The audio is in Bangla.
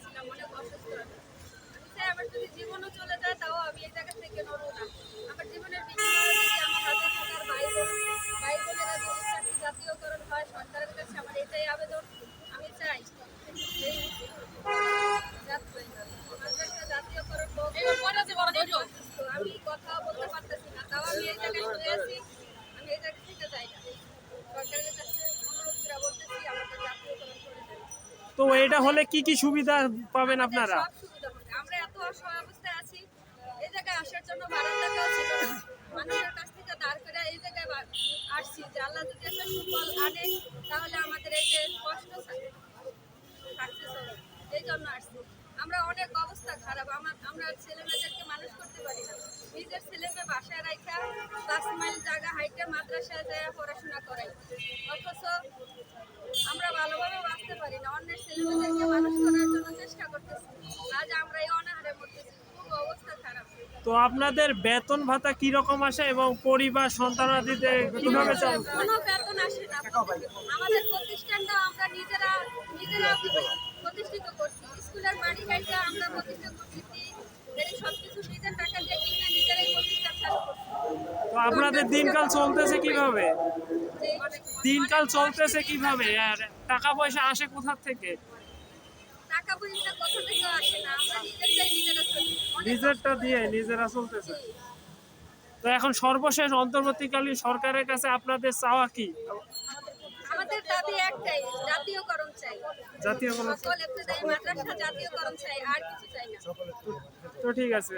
ছিলাম অনেক অসুস্থ আমি আমার যদি জীবনও চলে যায় তাও আমি তো এটা হলে কি কি সুবিধা পাবেন আপনারা। আমরা এত আছি জায়গায় আসার জন্য ছিল মানুষের কাছ থেকে দাঁড় জায়গায় আসছি। যে তাহলে আমাদের কষ্ট এই জন্য আসছি। আমরা অনেক অবস্থা খারাপ। আমার আমরা ছেলে মেয়েদেরকে মানুষ করতে পারি না। নিজের ছেলে মেয়ে বাসায় রাখা জায়গা হাইটে মাদ্রাসায় যায় পড়াশোনা করাই অথচ আমরা ভালোভাবে বাঁচতে পারি না অন্যের তো আপনাদের বেতন ভাতা কি রকম আসে এবং পরিবার সন্তানাদিতে কীভাবে চলে? কোনো বেতন আসে না। আমাদের প্রতিষ্ঠানটা আমরা নিজেরা নিজেরা প্রতিষ্ঠিত করছি। স্কুলের মানি আমরা প্রতিষ্ঠা করছি এই সব কিছু নিজের টাকা দিয়ে কিনে নিজেরাই প্রতিষ্ঠান চালু করছি তো আপনাদের দিনকাল চলতেছে কীভাবে? দিনকাল চলতেছে কীভাবে? আর টাকা পয়সা আসে কোথার থেকে? নিজেরটা দিয়ে নিজেরা চলতেছে। তো এখন সর্বশেষ অন্তর্বর্তীকালীন সরকারের কাছে আপনাদের চাওয়া কি? আমাদের দাবি একটাই জাতীয়করণ চাই। জাতীয় সকল মাদ্রাসা জাতীয়করণ চাই আর কিছু চাই না। তো ঠিক আছে।